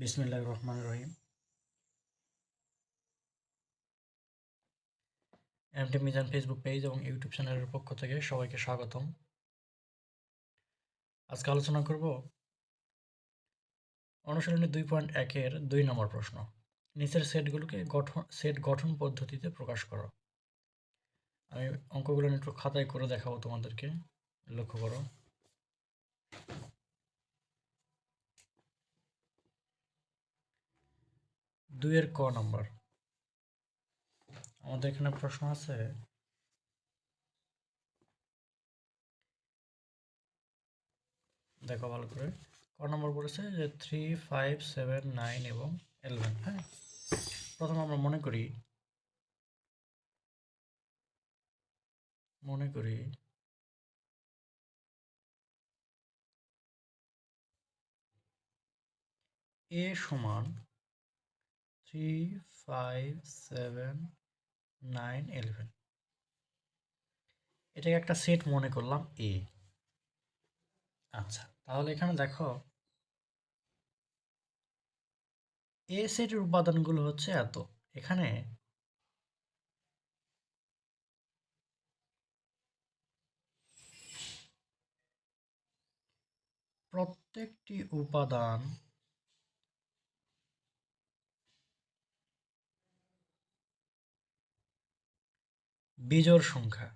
বিসমিল্লাহ রহমান রহিম। এমটি মিজান ফেসবুক পেজ এবং ইউটিউব চ্যানেলের পক্ষ থেকে সবাইকে স্বাগতম। আজকে আলোচনা করব অনুশীলনী দুই পয়েন্ট একের দুই নম্বর প্রশ্ন। নিচের সেটগুলোকে গঠন সেট গঠন পদ্ধতিতে প্রকাশ করো। আমি অঙ্কগুলো একটু খাতায় করে দেখাবো তোমাদেরকে। লক্ষ্য করো। দুইয়ের ক নম্বর। আমাদের এখানে প্রশ্ন আছে, দেখো ভালো করে, ক নম্বর বলেছে যে থ্রি ফাইভ সেভেন নাইন এবং এলেভেন হ্যাঁ? প্রথম আমরা মনে করি মনে করি এ সমান three five seven nine eleven এটাকে একটা সেট মনে করলাম এ আচ্ছা তাহলে এখানে দেখো এ সেটের উপাদানগুলো হচ্ছে এত। এখানে প্রত্যেকটি উপাদান বিজোড় সংখ্যা।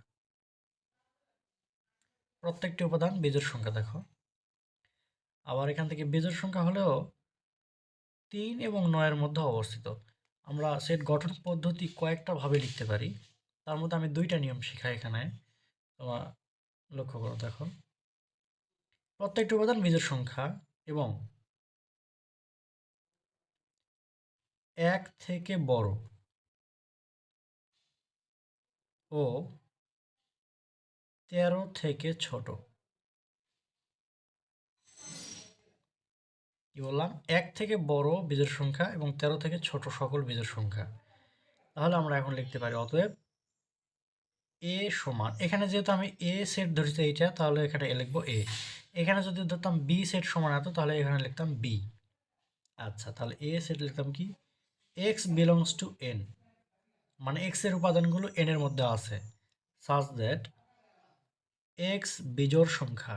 প্রত্যেকটি উপাদান বিজোড় সংখ্যা, দেখো। আবার এখান থেকে বিজোড় সংখ্যা হলেও তিন এবং নয়ের মধ্যে অবস্থিত। আমরা সেট গঠন পদ্ধতি কয়েকটা ভাবে লিখতে পারি। তার মধ্যে আমি দুইটা নিয়ম শিখাই এখানে। তোমার লক্ষ্য করো, দেখো। প্রত্যেকটি উপাদান বিজোড় সংখ্যা এবং এক থেকে বড়। ও তেরো থেকে ছোট। কি বললাম? এক থেকে বড় বীজের সংখ্যা এবং তেরো থেকে ছোট সকল বীজের সংখ্যা। তাহলে আমরা এখন লিখতে পারি, অতএব এ সমান, এখানে যেহেতু আমি এ সেট ধরেছি এইটা, তাহলে এখানে এ লিখব এ। এখানে যদি ধরতাম বি সেট সমান এত, তাহলে এখানে লিখতাম বি। আচ্ছা তাহলে এ সেট লিখতাম কি? এক্স বিলংস টু এন মানে এক্সের উপাদানগুলো এন এর মধ্যে আছে। সাজ দ্যাট এক্স বিজোর সংখ্যা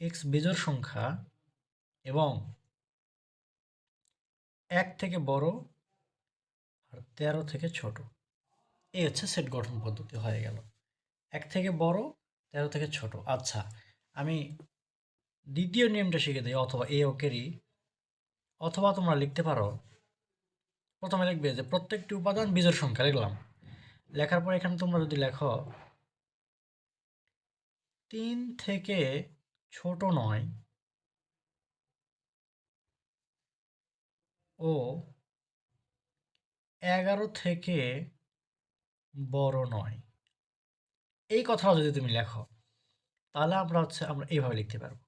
এক্স বিজোর সংখ্যা এবং এক থেকে বড় আর তেরো থেকে ছোট। এই হচ্ছে সেট গঠন পদ্ধতি হয়ে গেল। এক থেকে বড়, তেরো থেকে ছোট। আচ্ছা আমি দ্বিতীয় নিয়মটা শিখে দিই, অথবা এ ওকেরই অথবা তোমরা লিখতে পারো প্রথমে লিখবে যে প্রত্যেকটি উপাদান বীজের সংখ্যা লিখলাম। লেখার পর এখানে তোমরা যদি লেখো, তিন থেকে ছোট নয় ও এগারো থেকে বড় নয়। এই কথাও যদি তুমি লেখো, তাহলে আমরা হচ্ছে, আমরা এইভাবে লিখতে পারব।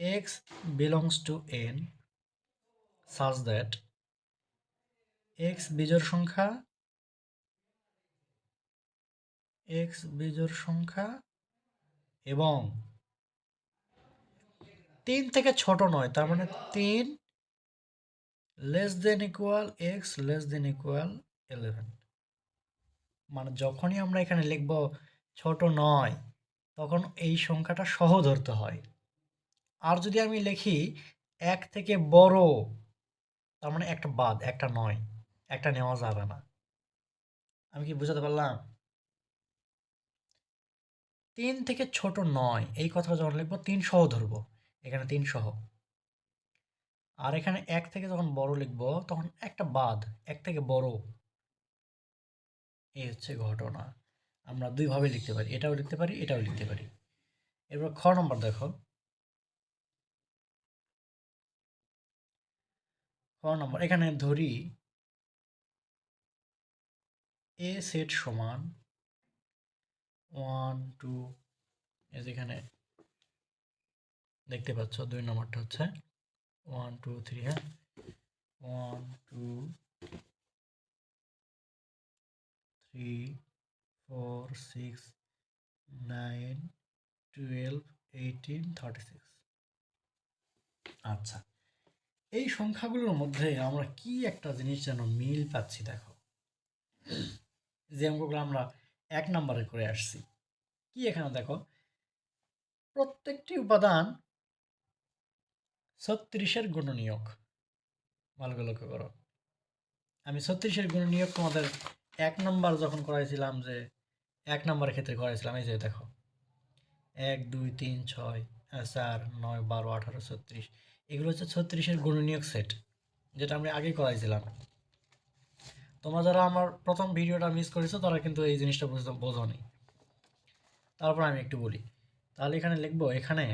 X belongs to N such that x বিজোড় সংখ্যা এক্স বিজোড় সংখ্যা এবং তিন থেকে ছোট নয়, তার মানে তিন less than equal x less than equal eleven মানে যখনই আমরা এখানে লিখব ছোট নয়, তখন এই সংখ্যাটা সহ ধরতে হয়। আর যদি আমি লিখি এক থেকে বড়, তার মানে একটা বাদ, একটা নয়। একটা নেওয়া যাবে না। আমি কি বুঝাতে পারলাম? তিন থেকে ছোট নয়, এই কথাটা যখন লিখব, তিন সহ ধরবো। এখানে তিন সহ। আর এখানে এক থেকে যখন বড় লিখব, তখন একটা বাদ, এক থেকে বড়। এই হচ্ছে ঘটনা। আমরা দুইভাবে লিখতে পারি। এটাও লিখতে পারি, এটাও লিখতে পারি। এরপর খ নম্বর দেখো। খ নম্বর, এখানে ধরি এ সেট সমান ওয়ান টু এই যেখানে দেখতে পাচ্ছ, দুই নম্বরটা হচ্ছে ওয়ান টু থ্রি হ্যাঁ? One two three four six nine twelve eighteen thirty six আচ্ছা এই সংখ্যাগুলোর মধ্যে আমরা কি একটা জিনিস যেন মিল পাচ্ছি, দেখো। যে অঙ্কগুলো আমরা এক নম্বরে করে আসছি। কি এখানে দেখো? প্রত্যেকটি উপাদান ছত্রিশের গুণনীয়ক। ভালো করে লক্ষ্য করো। আমি ছত্রিশের গুণনীয়ক তোমাদের এক নম্বর যখন করাইছিলাম যে এক নম্বরের ক্ষেত্রে করাইছিলাম, এই যে দেখো। এক, দুই, তিন, ছয়, চার, নয়, বারো, আঠারো, ছত্রিশ। এগুলো হচ্ছে ছত্রিশের গুণনীয়ক সেট, যেটা আমি আগেই করাইছিলাম। তোমরা যারা আমার প্রথম ভিডিওটা মিস করেছ, তারা কিন্তু এই জিনিসটা বুঝতে বোঝনি। তারপর আমি একটু বলি। তাহলে এখানে লিখব, এখানে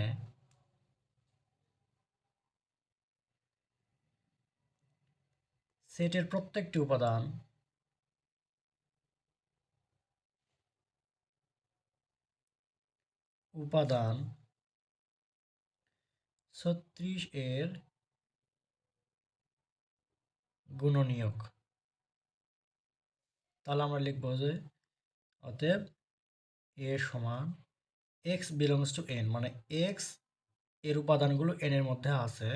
সেটের প্রত্যেকটি উপাদান উপাদান ছত্রিশ এর গুণনীয়ক। তাহলে আমরা লিখব যে অতএব এ সমান এক্স বিলংস টু এন মানে এক্সের উপাদানগুলো এন এর মধ্যে আছে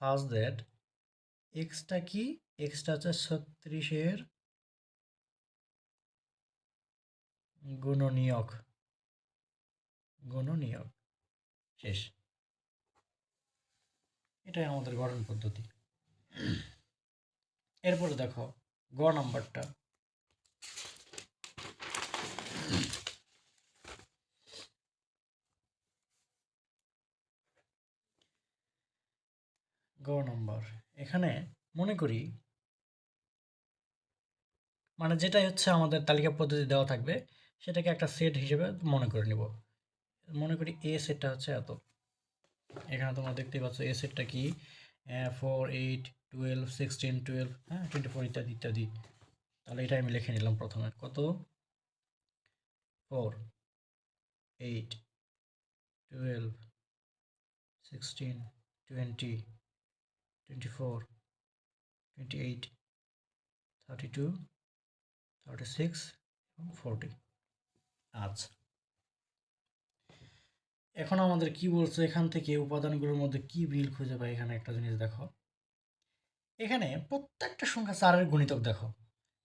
সাজ দ্যাট এক্সটা কি? এক্সটা হচ্ছে ছত্রিশের গুণনীয়ক গুণনীয়ক, শেষ। এটাই আমাদের গঠন পদ্ধতি। এরপরে দেখো গ নাম্বারটা। গ নম্বর। এখানে মনে করি মানে যেটাই হচ্ছে আমাদের তালিকা পদ্ধতি দেওয়া থাকবে, সেটাকে একটা সেট হিসেবে মনে করে নিব। মনে করি এ সেটটা হচ্ছে এত। এখানে তোমরা দেখতেই পাচ্ছ এ সেটটা কি? Four, eight twelve sixteen twelve হ্যাঁ টোয়েন্টি ফোর ইত্যাদি ইত্যাদি। তাহলে এটা আমি লিখে নিলাম প্রথমে। কত? Four eight twelve sixteen twenty twenty four twenty eight thirty two thirty six এবং ফোরটি আচ্ছা। এখন আমাদের কি বলছে? এখান থেকে উপাদানগুলোর মধ্যে কি মিল খুঁজে পাই এখানে একটা জিনিস দেখো। এখানে প্রত্যেকটা সংখ্যা চারের গুণিতক দেখো।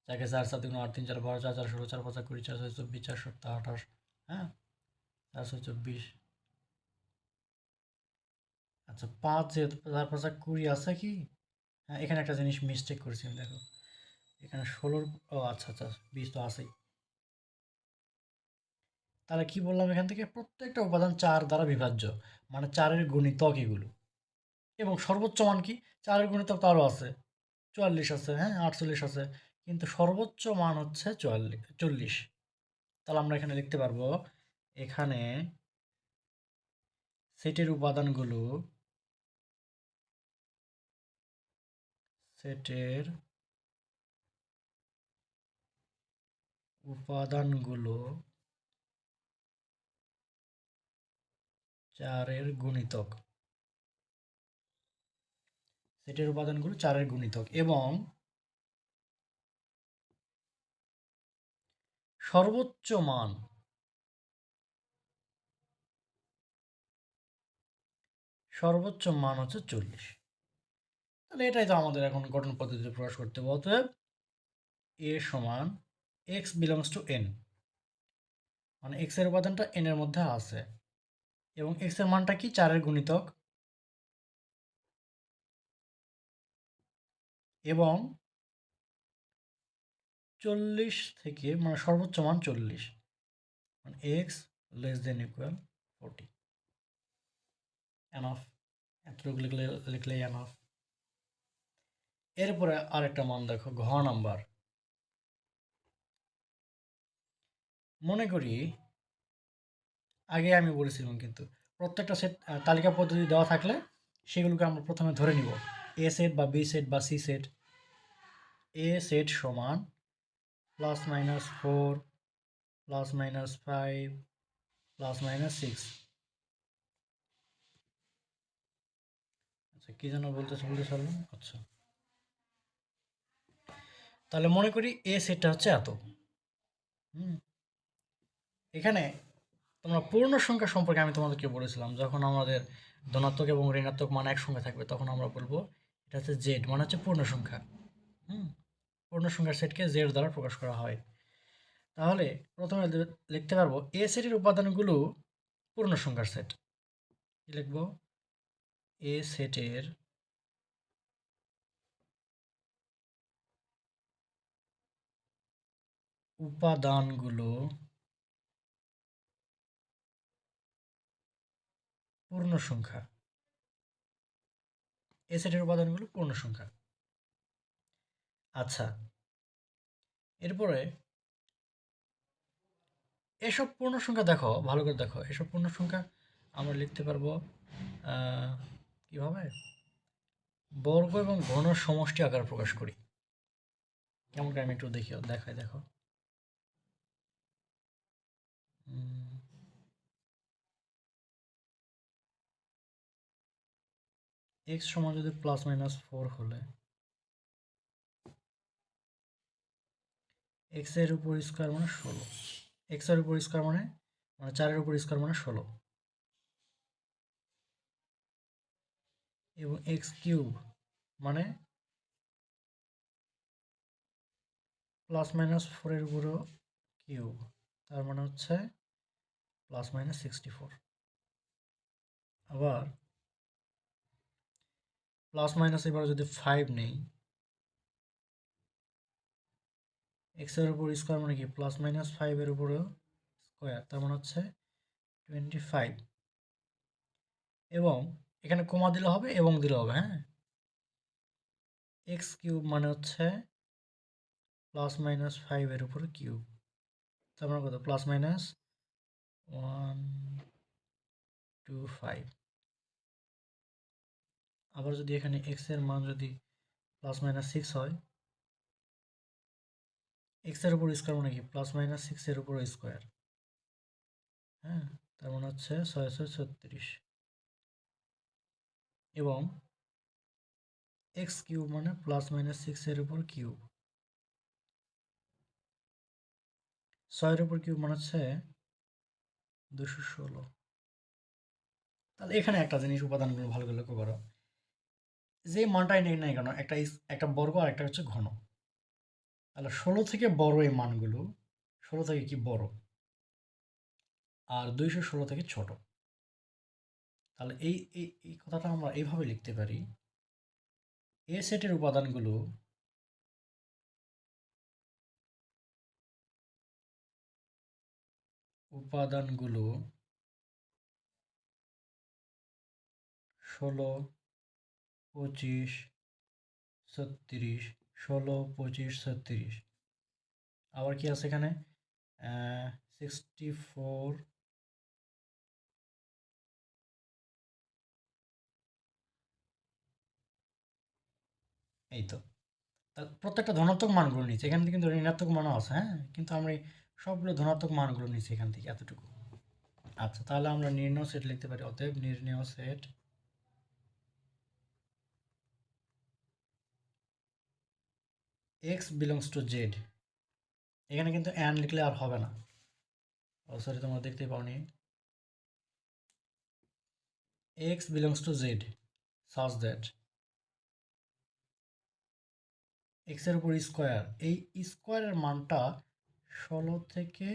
যাকে চার, সাত গুণ আট, তিন, চার, বারো, চার চার, ষোলো, চার, পাঁচ কুড়ি, চার, ছয়, চব্বিশ, চার সপ্তাহ আঠাশ হ্যাঁ? চার, ছয়, চব্বিশ। আচ্ছা পাঁচ যেহেতু, চার, পাঁচ কুড়ি আছে কি? হ্যাঁ এখানে একটা জিনিস মিস্টেক করেছি আমি, দেখো। এখানে ষোলোর, ও আচ্ছা আচ্ছা বিশ তো আছেই। তাহলে কি বললাম এখান থেকে? প্রত্যেকটা উপাদান চার দ্বারা বিভাজ্য মানে চারের গণিতক এগুলো। এবং সর্বোচ্চ মান কি? চারের গুণিতক তো আরও আছে। চুয়াল্লিশ আছে হ্যাঁ? আটচল্লিশ আছে। কিন্তু সর্বোচ্চ মান হচ্ছে চুয়াল্লিশ চল্লিশ। তাহলে আমরা এখানে লিখতে পারব, এখানে সেটের উপাদানগুলো সেটের উপাদানগুলো চারের গুণিতক। সেটের উপাদানগুলো চারের গুণিতক এবং সর্বোচ্চ মান সর্বোচ্চ মান হচ্ছে চল্লিশ। তাহলে এটাই তো আমাদের এখন গঠন পদ্ধতিতে প্রকাশ করতে হবে, অতএব এ সমান এক্স বিলংস টু এন মানে এক্সের উপাদানটা এন এর মধ্যে আছে এবং এক্সের মানটা কি? চারের গুণিতক। এবং চল্লিশ থেকে মানে সর্বোচ্চ মান চল্লিশ। মানে x less than equal forty enough এতটুকু লিখলে, লিখলেই এনাফ এরপরে আরেকটা মান দেখো, ঘ নাম্বার। মনে করি, আগে আমি বলেছিলাম কিন্তু প্রত্যেকটা সেট তালিকা পদ্ধতি দেওয়া থাকলে সেগুলোকে আমরা প্রথমে ধরে নিব। এ সেট বা বি সেট বা সি সেট এ সেট সমান plus minus four plus minus five plus minus six আচ্ছা কী যেন বলতেছে, বলতে পারলাম আচ্ছা। তাহলে মনে করি এ সেটটা হচ্ছে এত। হুম? এখানে তোমরা পূর্ণ সংখ্যা সম্পর্কে আমি তোমাদেরকে বলেছিলাম, যখন আমাদের ধনাত্মক এবং ঋণাত্মক মান একসঙ্গে থাকবে, তখন আমরা বলব এটা হচ্ছে জেড মানে হচ্ছে পূর্ণ সংখ্যা। হুম? পূর্ণ সংখ্যার সেটকে জেড দ্বারা প্রকাশ করা হয়। তাহলে প্রথমে লিখতে পারব এ সেটের উপাদানগুলো পূর্ণ সংখ্যার সেট কি লিখব? এ সেটের উপাদানগুলো পূর্ণ সংখ্যা। এ সেটের উপাদানগুলো পূর্ণ সংখ্যা। আচ্ছা এরপরে এসব পূর্ণ সংখ্যা দেখো, ভালো করে দেখো, এসব পূর্ণ সংখ্যা আমরা লিখতে পারব কীভাবে? বর্গ এবং ঘন সমষ্টি আকার প্রকাশ করি। কেমন করে আমি একটু দেখি দেখাই দেখো। এক্স সমান যদি প্লাস মাইনাস ফোর হলে এক্সের উপর স্কোয়ার মানে ষোলো। এক্সের উপর স্কোয়ার মানে মানে চারের উপর স্কোয়ার মানে ষোলো। এবং এক্স কিউব মানে প্লাস মাইনাস ফোরের উপরও কিউব তার মানে হচ্ছে প্লাস মাইনাস সিক্সটি ফোর আবার প্লাস মাইনাস এবার যদি ফাইভ নেই এক্সের উপর স্কোয়ার মানে কি? প্লাস মাইনাস ফাইভের উপরেও স্কোয়ার তার মানে হচ্ছে টোয়েন্টি ফাইভ এবং এখানে কমা দিলে হবে এবং দিলে হবে হ্যাঁ? এক্স কিউব মানে হচ্ছে প্লাস মাইনাস ফাইভের উপরে কিউব তার মানে কত? Plus minus one two five আবার যদি এখানে এক্সের মান যদি প্লাস মাইনাস সিক্স হয় এক্সের উপর স্কোয়ার মানে কি? প্লাস মাইনাস সিক্স এর উপর স্কোয়ার হ্যাঁ তার মানে হচ্ছে ছয়শো ছত্রিশ। এবং এক্স কিউব মানে প্লাস মাইনাস সিক্স এর উপর কিউব ছয়ের উপর কিউব মানে হচ্ছে দুশো ষোলো। তাহলে এখানে একটা জিনিস উপাদানগুলো ভালো করে লক্ষ্য করো। যে মানটাই নেই না কেন, একটা একটা বর্গ আর একটা হচ্ছে ঘন। তাহলে ষোলো থেকে বড় এই মানগুলো, ষোলো থেকে কি বড়? আর দুইশো ষোলো থেকে ছোট। তাহলে এই এই কথাটা আমরা এইভাবে লিখতে পারি। এ সেটের উপাদানগুলো উপাদানগুলো ষোলো পঁচিশ, ছত্রিশ, ষোলো, পঁচিশ, ছত্রিশ। আবার কি আছে এখানে? সিক্সটি ফোর এই তো প্রত্যেকটা ধনাত্মক মানগুলো নিচ্ছে এখান থেকে কিন্তু ঋণাত্মক মানও আছে হ্যাঁ? কিন্তু আমরা সবগুলো ধনাত্মক মানগুলো নিচ্ছি এখান থেকে এতটুকু। আচ্ছা তাহলে আমরা নির্ণয় সেট লিখতে পারি। অতএব নির্ণয় set x belongs to Z এখানে কিন্তু অ্যান লিখলে আর হবে না। সরি তোমরা দেখতেই পাওনি। X belongs to Z such that এক্সের উপর স্কোয়ার এই স্কোয়ারের মানটা ষোলো থেকে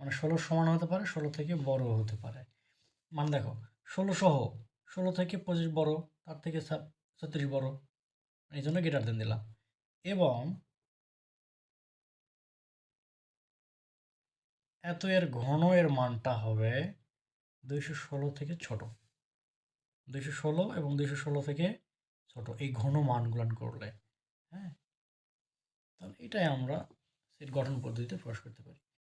মানে ষোলো সমান হতে পারে, ষোলো থেকে বড় হতে পারে। মানে দেখো, ষোলো সহ, ষোলো থেকে পঁচিশ বড়, তার থেকে ছত্রিশ বড়। এই জন্য গেটার দেন দিলাম। এবং এত এর ঘন এর মানটা হবে দুইশো ষোলো থেকে ছোট। দুইশো ষোলো এবং দুইশো ষোলো থেকে ছোট এই ঘন মানগুলান করলে হ্যাঁ? তাহলে এটাই আমরা সেট গঠন পদ্ধতিতে প্রকাশ করতে পারি।